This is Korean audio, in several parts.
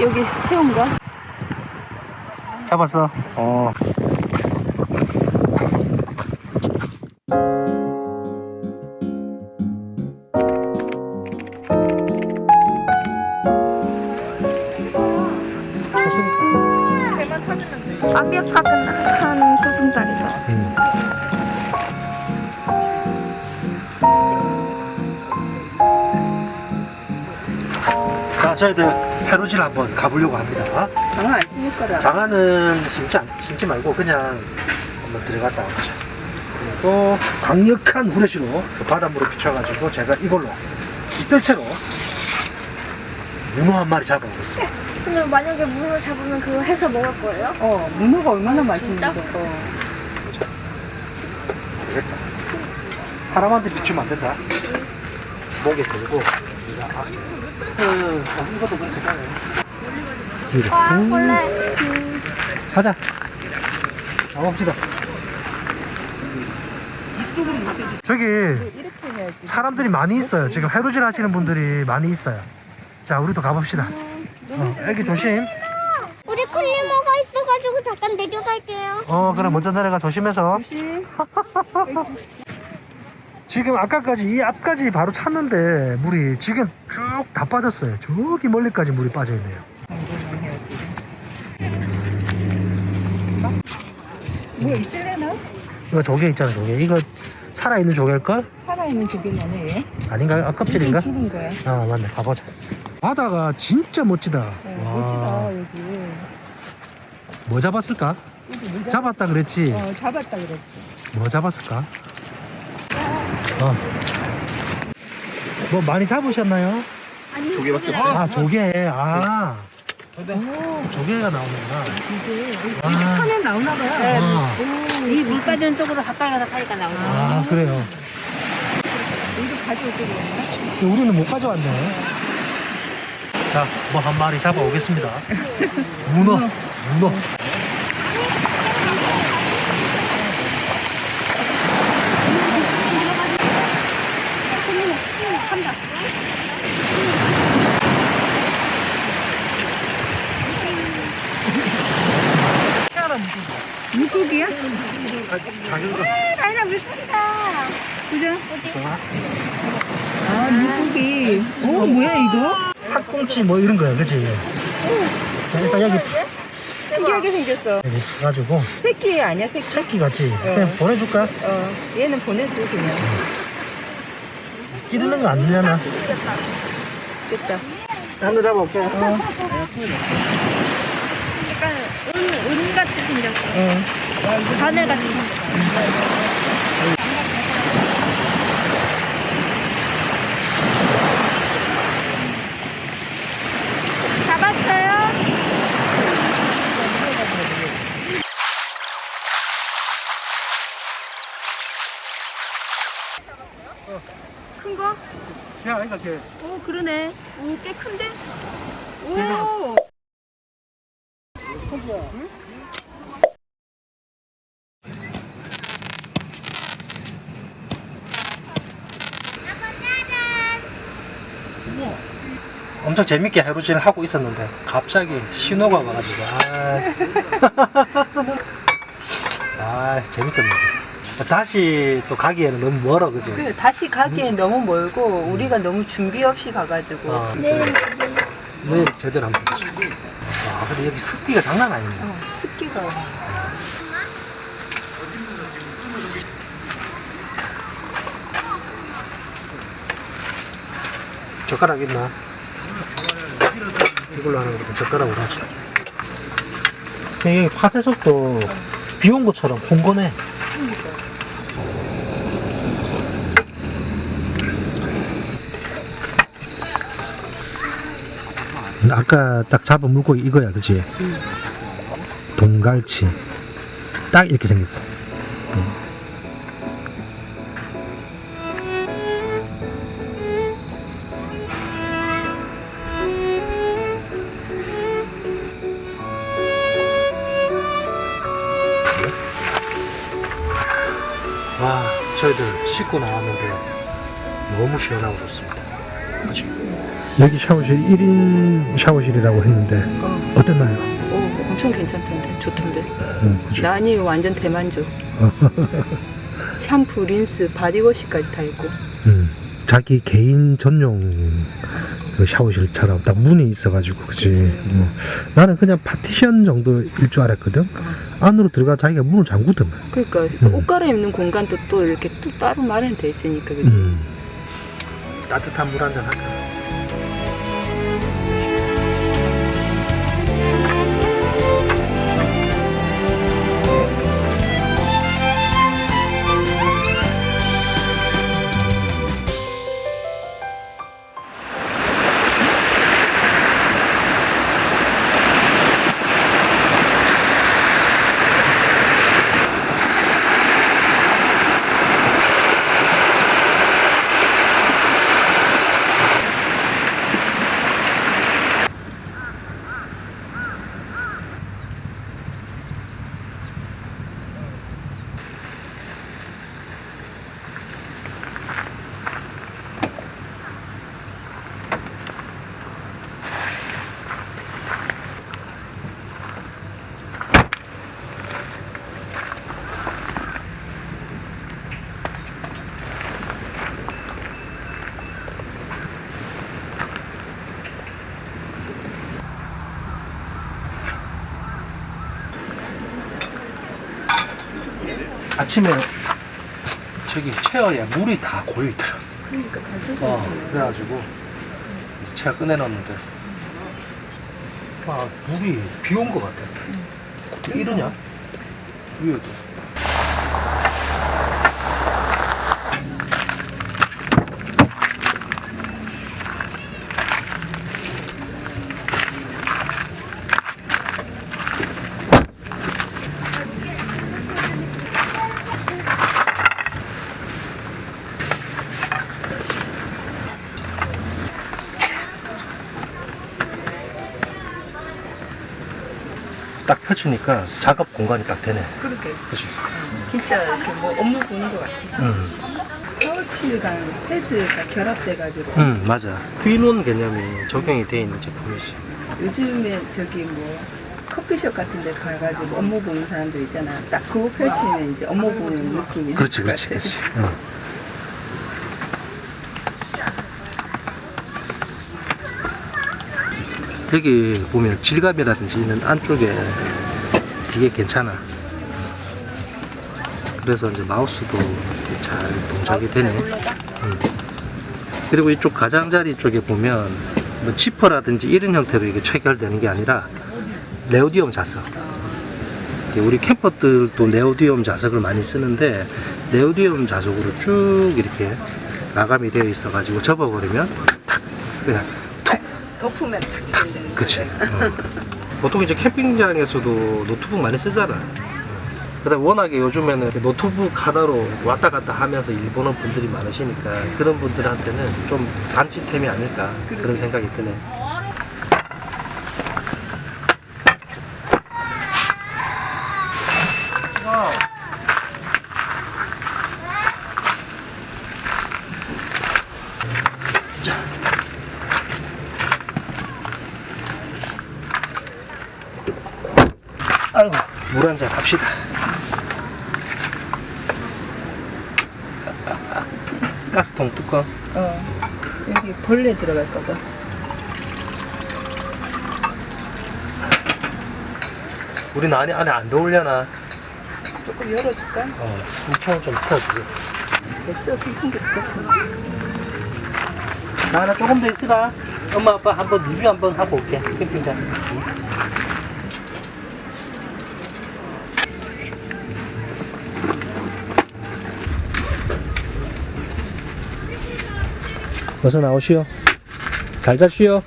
어, 여기 새우인가? 잡았어. 어. 완벽한 고승달이다. 음. 자, 저희들 페루지를 한번 가보려고 합니다. 장난 안 심을. 장안은 심지, 않- 심지 말고 그냥 한번 들어갔다 와보자. 그리고 강력한 후레쉬로 바닷물을 비춰가지고 제가 이걸로 이뜰채로 문어 한 마리 잡아오겠습니다. 근데 만약에 문어 잡으면 그거 해서 먹을 거예요? 어, 문어가 얼마나 맛있는데. 진짜? 어. 되겠다. 사람한테 비추면 안 된다. 목에 걸고 와, 음. 원래 가자. 가봅시다. 저기. 사람들이 많이 있어요. 지금 해루질 하시는 분들이 많이 있어요. 자, 우리도 가봅시다. 어, 애기 조심. 우리 클리머가 있어가지고 잠깐 내려갈게요. 어, 그럼 먼저 내려가 조심해서. 지금 아까까지 이 앞까지 바로 찼는데 물이 지금 쭉 다 빠졌어요. 저기 멀리까지 물이 빠져 있네요. 뭐 있을래나? 이거 조개 있잖아, 조개. 이거 살아있는 조개일걸? 살아있는 조개만 해. 아닌가요? 아, 껍질인가? 거야. 아, 맞네. 가보자. 바다가 진짜 멋지다. 어, 와. 멋지다, 여기. 뭐 잡았을까? 여기 뭐 잡- 잡았다 그랬지? 어, 잡았다 그랬지. 뭐 잡았을까? 어. 뭐 많이 잡으셨나요? 아니, 조개밖에 아, 조개. 아. 오, 조개가 나오는구나. 이게 아, 산에 나오나 봐요. 아, 이 물 빠지는 쪽으로 가까이 가서 가니까 나오나. 아, 그래요. 가져올 때 그랬나? 우리는 못 가져왔네. 자, 뭐 한 마리 잡아오겠습니다. 문어, 문어. 물고기야? 작은 거. 아니라 물 산다. 그죠? 아, 물고기. 오, 뭐야, 이거? 팥꽁치 뭐 이런 거야, 그치? 자, 일단 여기, 신기하게 생겼어. 여기 가지고 새끼 아니야, 새끼? 새끼 같이 그냥 보내줄까? 어, 얘는 보내줘, 그냥. 찌르는 거 안 되려나? 됐다. 한번 잡아올게. 어, 약간 은, 은같이 생겼어. 어. 바늘같이 생겼어. 잡았어요? 큰 거? 야, 이렇게. 오, 그러네. 오, 꽤 큰데? 오! 엄청 재밌게 해루질을 하고 있었는데 갑자기 신호가 와가지고 아, 아 재밌었는데 다시 또 가기에는 너무 멀어 그지? 그 다시 가기엔 너무 멀고 우리가 너무 준비 없이 가가지고. 어, 내일 내일 제대로 한번 보자. 아 근데 여기 습기가 장난 아니네. 어, 습기가. 젓가락 있나? 이걸로 하는 거보다 젓가락으로 하자. 이게 파쇄석도 비 온 것처럼 봉건해 아까 딱 잡은 물고기 이거야 그치? 동갈치 딱 이렇게 생겼어 와 저희들 씻고 나왔는데 너무 시원하고 좋습니다? 여기 샤워실 1인 샤워실이라고 했는데 어, 어땠나요? 오, 엄청 괜찮던데, 좋던데. 음, 그죠? 난이 완전 대만족. 샴푸, 린스, 바디워시까지 다 있고. 음, 자기 개인 전용 그 샤워실처럼 딱 문이 있어가지고 그치 뭐, 나는 그냥 파티션 정도일 줄 알았거든 안으로 들어가 자기가 문을 잠그더만 그러니까 음. 옷 갈아입는 공간도 또 이렇게 또 따로 마련돼 있으니까 그지? 음. 따뜻한 물 한잔 할까? 아침에 저기 체어에 물이 다 고여있더라. 그러니까 어, 그래가지고 체어 꺼내놨는데 아 물이 비 온 것 같아. 어떻게 이러냐? 위에도 펼치니까 작업 공간이 딱 되네. 그렇게. 그치? 진짜 이렇게 뭐 업무 보는 것 같아. 응, 파우치랑 패드가 결합돼가지고. 응 맞아. 휘론 개념이 적용이 돼 있는 제품이지. 요즘에 저기 뭐 커피숍 같은 데 가가지고 업무 보는 사람들 있잖아. 딱 그거 펼치면 이제 업무 보는 느낌이 그렇지 그렇지. 그렇지. 응. 여기 보면 질감이라든지 있는 안쪽에 되게 괜찮아. 그래서 이제 마우스도 잘 동작이 되네. 음. 그리고 이쪽 가장자리 쪽에 보면 뭐 지퍼라든지 이런 형태로 이게 체결되는 게 아니라 네오디움 자석. 우리 캠퍼들도 네오디움 자석을 많이 쓰는데 네오디움 자석으로 쭉 이렇게 마감이 되어 있어 가지고 접어버리면 탁 그냥 톡 덮으면 탁 되는 그치. 어. 보통 이제 캠핑장에서도 노트북 많이 쓰잖아. 그다음 워낙에 요즘에는 노트북 하나로 왔다 갔다 하면서 일 보는 분들이 많으시니까 그런 분들한테는 좀 단지템이 아닐까 그런 생각이 드네 아이고 물 한 잔 합시다 가스통 뚜껑 어 여기 벌레 들어갈까봐. 우린 안에 안에 안 들어오려나? 조금 열어줄까? 어 숨통 좀 틀어주고. 됐어 선풍기 껐어. 나나 조금 더 있으라 엄마 아빠 한번 리뷰 한번 하고 올게 캠핑장. 어서 나오시오. 잘 자시오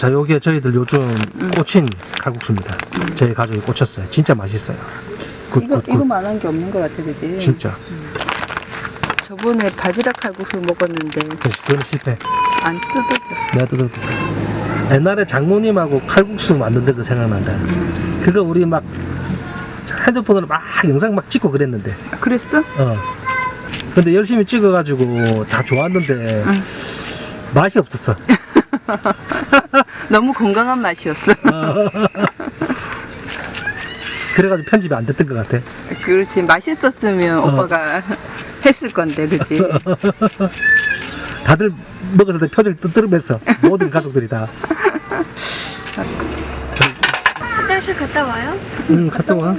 자 여기에 저희들 요즘 음. 꽂힌 칼국수입니다 저희 가족이 꽂혔어요 진짜 맛있어요 굿, 이거 굿, 굿. 이거만 한 게 없는 것 같아 그지? 진짜 저번에 바지락 칼국수 먹었는데 그래서 그건 실패 안 뜯어져. 내가 뜯어볼게 옛날에 장모님하고 칼국수 만든 데도 생각난다 그거 우리 막 핸드폰으로 막 영상 막 찍고 그랬는데 아, 그랬어? 어 근데 열심히 찍어가지고 다 좋았는데 응. 맛이 없었어. 너무 건강한 맛이었어. 그래가지고 편집이 안 됐던 것 같아. 그렇지. 맛있었으면 어. 오빠가 했을 건데, 그치? 다들 먹었을 때 표정이 뜨뜨름했어. 모든 가족들이 다. 화장실 갔다 와요? 응, 갔다 와.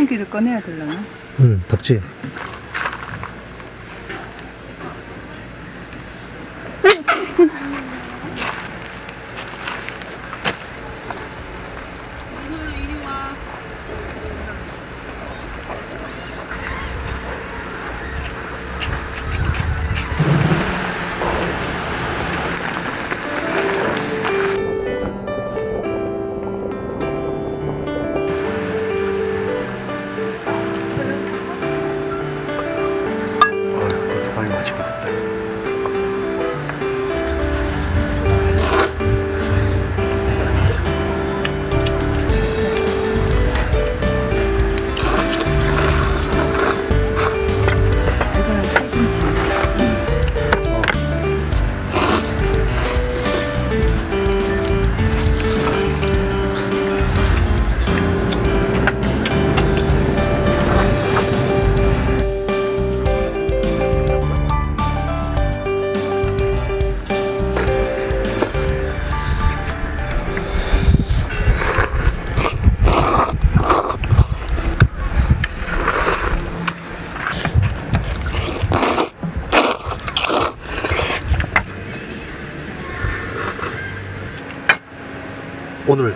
선풍기를 꺼내야 되려나? 응, 덥지?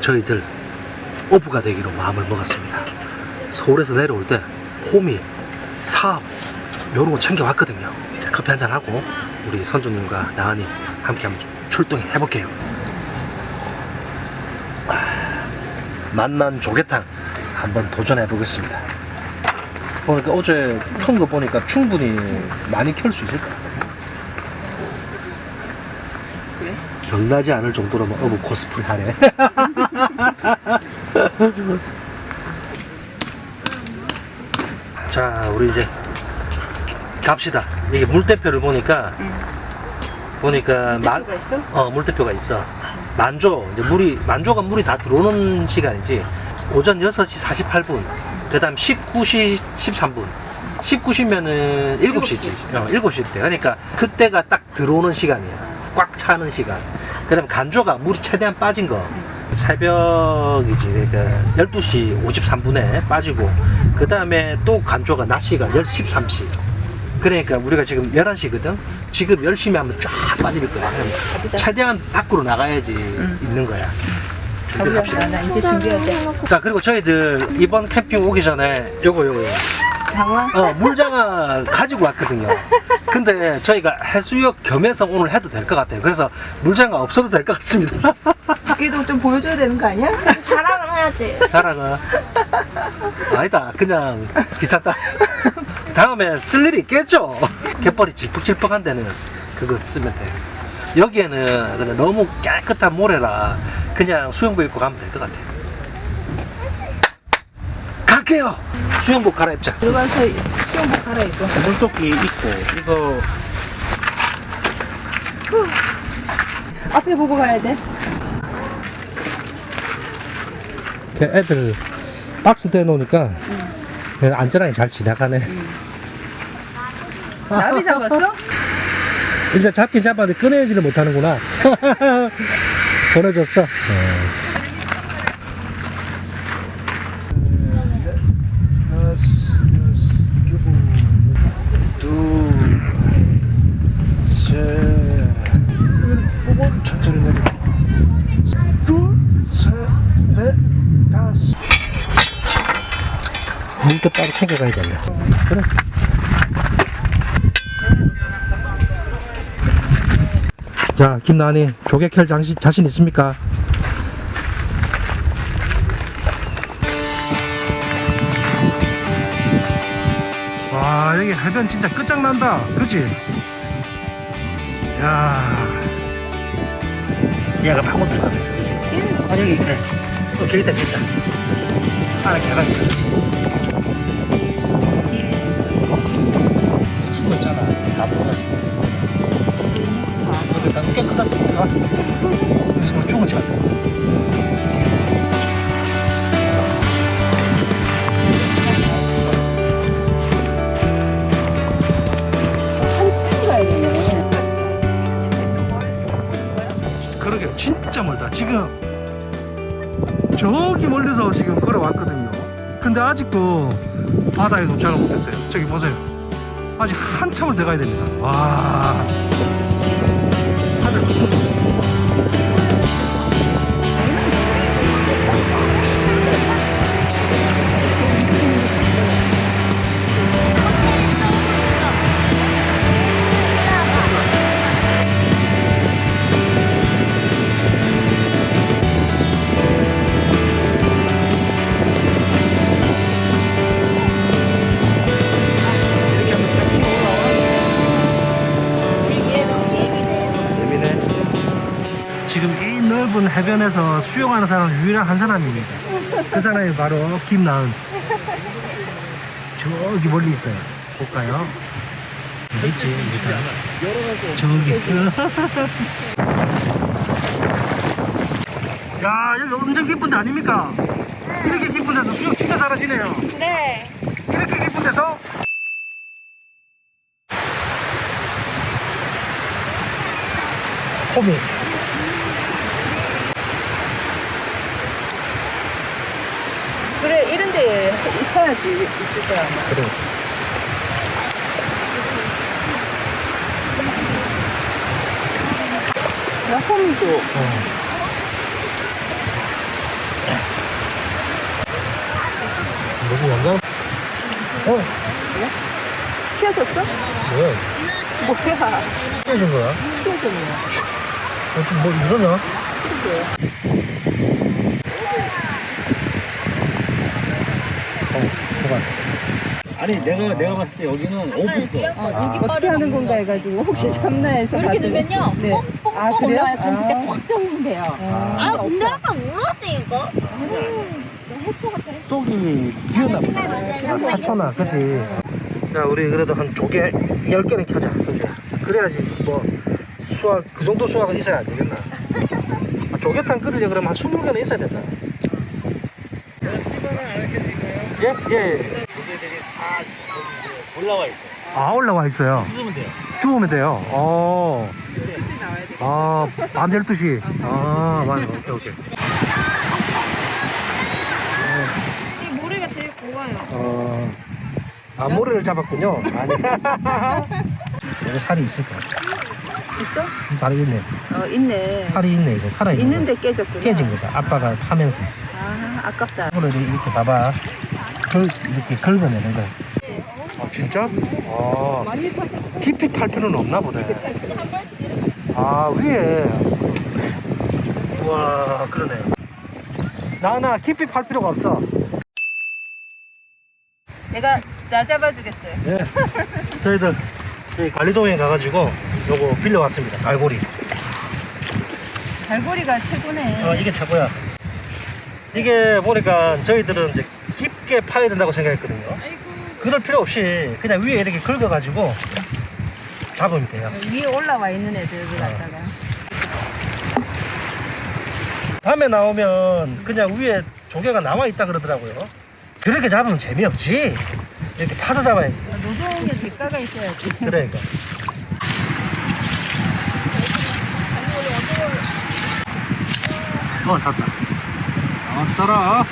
저희들 오브가 되기로 마음을 먹었습니다. 서울에서 내려올 때 호미, 사업 이런 거 챙겨왔거든요. 자, 커피 한잔 하고 우리 선주님과 나은이 함께 한번 출동해 해볼게요. 아, 만난 조개탕 한번 도전해 보겠습니다. 보니까 어제 켠거 보니까 충분히 많이 켤 수 있을 것같 별나지 않을 정도로 뭐 어부 코스프레 하네. 자, 우리 이제 갑시다. 이게 물대표를 보니까 응. 보니까 만, 만두가 있어? 어 물대표가 있어. 만조 이제 물이 만조가 물이 다 들어오는 시간이지. 오전 6시 48분. 그 다음 19시 13분. 19시면은 7시지. 어, 7시 때. 그러니까 그때가 딱 들어오는 시간이야. 꽉 차는 시간. 그 다음 간조가 물이 최대한 빠진 거. 새벽이지. 그러니까 12시 53분에 빠지고 그 다음에 또 간조가 낮 시간 10시 13시. 그러니까 우리가 지금 11시거든. 지금 열심히 하면 쫙 빠질 거야. 최대한 밖으로 나가야지 응. 있는 거야. 준비를 가보자. 합시다. 나 이제 준비해야 돼. 자, 그리고 저희들 이번 캠핑 오기 전에 요거 요거. 요거. 장화? 어, 물장아 가지고 왔거든요. 근데 저희가 해수욕 겸해서 오늘 해도 될 것 같아요. 그래서 물장아 없어도 될 것 같습니다. 그래도 좀 보여줘야 되는 거 아니야? 자랑해야지. 사랑아. 아니다. 그냥 귀찮다. 다음에 쓸 일이 있겠죠? 갯벌이 질퍽질퍽한 데는 그거 쓰면 돼. 여기에는 그냥 너무 깨끗한 모래라 그냥 수영복 입고 가면 될 것 같아. 갈게요! 수영복 갈아입자. 들어가서 수영복 갈아입고. 물조끼 입고, 이거 앞에 보고 가야 돼. 애들 박스 대놓으니까 그냥 안전하게 잘 지나가네. 나비 잡았어? 일단 잡긴 잡았는데 꺼내지를 못하는구나. 보내줬어. 어. 물도 따로 챙겨가야 된다. 그래. 자, 김나니, 조개캘 장신, 자신 있습니까? 와, 여기 해변 진짜 끝장난다. 그치? 야 얘가 파고 들어가면서, 그치? 아, 여기 있네. 어, 길다, 길다. 하나 개가 있어, 그치? 다 먹었어 여기 다 깨끗하게 아 여기서 뭐 죽은 차 한참 가야 되네. 그러게 진짜 멀다. 지금 저기 멀리서 지금 걸어왔거든요. 근데 아직도 바다에 도착을 못했어요. 저기 보세요 아직 한참을 더 가야 됩니다. 와. 하늘 해변에서 수영하는 사람은 유일한 한 사람입니다 그 사람이 바로 김나은 저기 멀리 있어요 볼까요? 있지? 일단 저기 야 여기 엄청 기쁜 데 아닙니까? 이렇게 기쁜 데서 수영 진짜 잘하시네요 네. 이렇게 기쁜 데서 호미 그래 이런 데 있어야지 있을 거야 아마. 그래 나 홈도 어. 무슨 영감? 어? 키워줬어? 뭐야? 뭐야? 깨진 거야? 키워줬네. 어떻게 뭐 이러나? 어, 잠깐. 아니 내가 내가 봤을 때 여기는 오프스 아, 어떻게 하는 건가 해가지고 혹시 참나 해서 이렇게 봤더니- 넣으면요. 네. 아 뻥뻥 그래요? 올라가요. 그럼 그때 아. 꽉 잡으면 돼요. 아. 아, 근데 아까 울었다니까? 속이 비었나 보다. 아, 하천아, 그치? 자, 우리 그래도 한 조개 10개는 켜자, 선주야. 그래야지, 뭐, 수확, 그 정도 수확은 있어야 안 되겠나? 아, 조개탕 끓이려 그러면 한 20개는 있어야 된다. 예? 예, 예. 올라와 있어. 아, 올라와 있어요. 수으면 돼요. 주우면 돼요. 어. 아, 밤 12시. 아, 맞아. 오케이, 오케이. 이 모래가 제일 고와요. 어. 아, 모래를 잡았군요. 아니. 여기 살이 있을 거야. 있어? 살이 있네. 어 있네. 살이 있네, 이거. 살아있는 있는데 깨졌구나. 깨진 거다. 아빠가 파면서. 아 아깝다. 이거를 이렇게 봐봐. 걸, 이렇게 긁어내는 거야. 아, 진짜? 아, 깊이 팔 필요는 없나 보네. 아, 위에. 우와, 그러네. 나나 깊이 팔 필요가 없어. 내가 나 잡아주겠어요. 예. 저희들 저희 관리동에 가가지고 요거 빌려왔습니다. 갈고리. 갈고리가 최고네. 어, 이게 최고야. 이게 보니까 저희들은 이제 깊게 파야 된다고 생각했거든요. 그럴 필요 없이 그냥 위에 이렇게 긁어가지고 잡으면 돼요. 위에 올라와 있는 애들 갖다가. 밤에 나오면 그냥 위에 조개가 남아 있다 그러더라고요. 그렇게 잡으면 재미없지. 이렇게 파서 잡아야지. 노동의 대가가 있어야지. 그러니까. 어, 잡다. 나왔어라.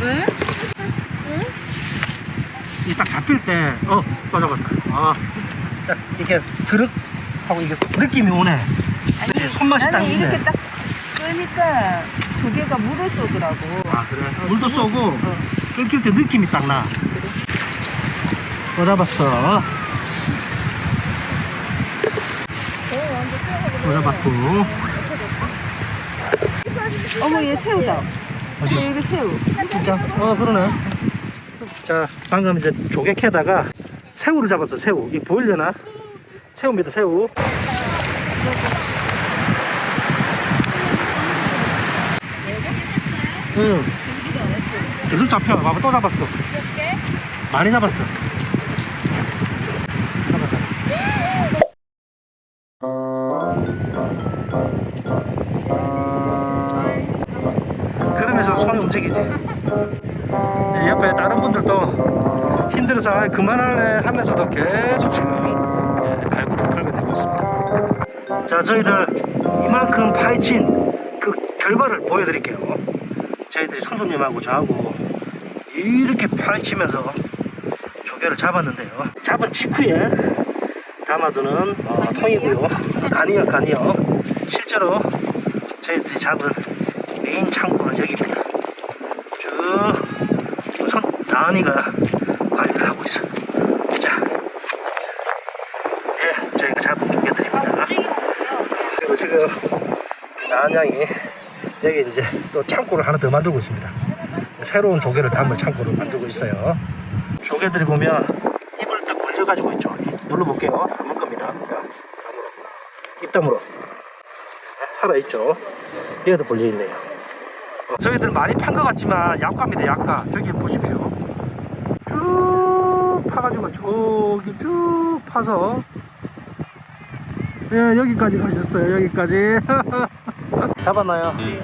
왜? 이 딱 잡힐 때, 어, 또 잡았다. 아, 딱 이렇게 스륵 하고 이게 느낌이 오네. 그치, 손맛이 딱 나는 있네. 이렇게 딱 끄니까 조개가 물을 쏘더라고. 아, 그래? 물도 쏘고, 끊길 때 느낌이 딱 나. 또 잡았어. 또 잡았고. 어머 얘 새우다. 어디? 얘 이거 새우. 진짜? 어, 그러네. 자, 방금 이제 조개 캐다가 새우를 잡았어, 새우. 이 보이려나? 새우입니다, 새우. 응. 계속 잡혀. 봐봐, 또 잡았어. 많이 잡았어. 아, 그만할래 하면서도 계속 지금 예, 갈구를 긁어내고 있습니다. 자, 저희들 이만큼 파헤친 그 결과를 보여드릴게요. 저희들이 성주님하고 저하고 이렇게 파헤치면서 조개를 잡았는데요. 잡은 직후에 담아두는 어, 통이고요. 간이요, 간이요. 실제로 저희들이 잡은 메인 창고는 여기입니다. 쭉 우선 나은이가 관리를 하고 있어요. 자, 예, 저희가 잡은 조개들입니다. 그리고 지금 나은 양이 여기 이제 또 창고를 하나 더 만들고 있습니다. 새로운 조개를 담을 창고를 만들고 있어요. 조개들이 보면 입을 딱 벌려가지고 있죠. 눌러볼게요. 담을 겁니다. 입담으로. 살아있죠. 얘도 벌려있네요. 어, 저희들 많이 판 것 같지만 약과입니다 약과 저기 보십시오 쭉 파가지고 저기 쭉 파서 예 여기까지 가셨어요 여기까지 잡았나요? 예.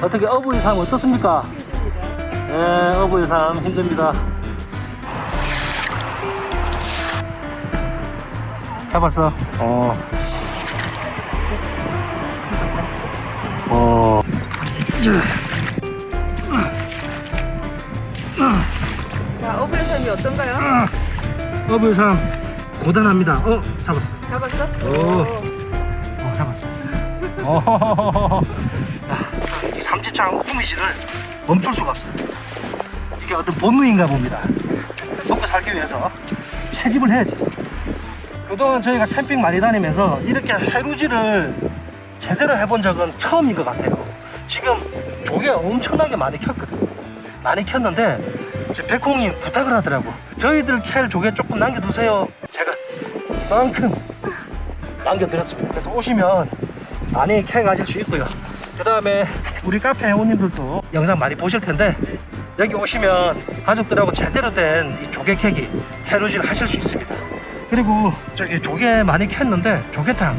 어떻게 어부의 삶 어떻습니까? 예 어부의 삶 힘듭니다 잡았어 어 어. 삶이 어떤가요? 어부의 삶 고단합니다. 어 잡았어. 잡았어? 오. 어 잡았습니다. 어. 아, 이 삼지창 후미지를 멈출 수가 없어요. 이게 어떤 본능인가 봅니다. 먹고 살기 위해서 채집을 해야지. 그동안 저희가 캠핑 많이 다니면서 이렇게 해루지를 제대로 해본 적은 처음인 것 같아요. 지금 조개 엄청나게 많이 켰거든요. 많이 켰는데 제 백홍이 부탁을 하더라고. 저희들 캘 조개 조금 남겨두세요. 제가 이만큼 남겨드렸습니다. 그래서 오시면 많이 캐 가실 수 있고요. 그 다음에 우리 카페 회원님들도 영상 많이 보실 텐데 여기 오시면 가족들하고 제대로 된 이 조개 캐기 해루질 하실 수 있습니다. 그리고 저기 조개 많이 캤는데 조개탕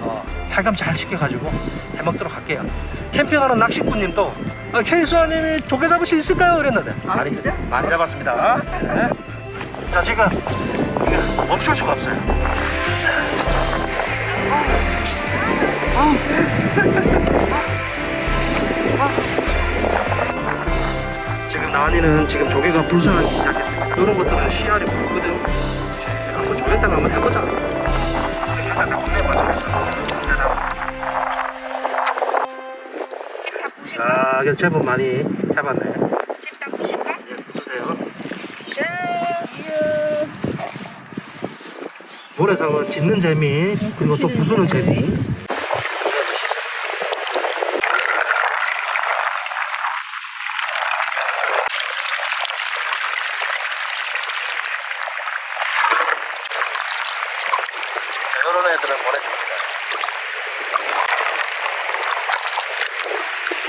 어, 해감 잘 시켜가지고 해먹도록 할게요. 캠핑하는 낚시꾼님도 아, 케이수아님이 조개 잡을 수 있을까요? 그랬는데 아, 많이, 진짜? 많이 잡았습니다. 네. 자 지금 이거 멈출 수가 없어요. 지금 나은이는 지금 조개가 불쌍하기 시작했습니다. 이런 것들은 씨알이 굵거든. 한번 조개탕 한번 해보자. 이거 제법 많이 잡았네. 집다 부실까? 예, 부수세요. 예. 모래상은 짓는 재미, 그리고 또 부수는 재미. 이런 애들은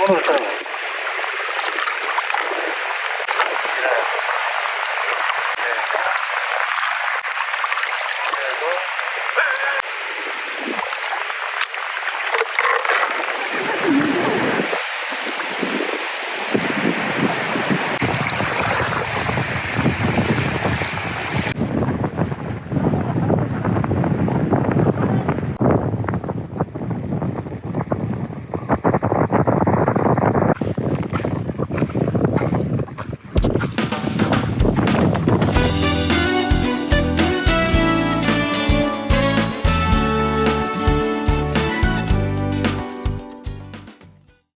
보내줍니다.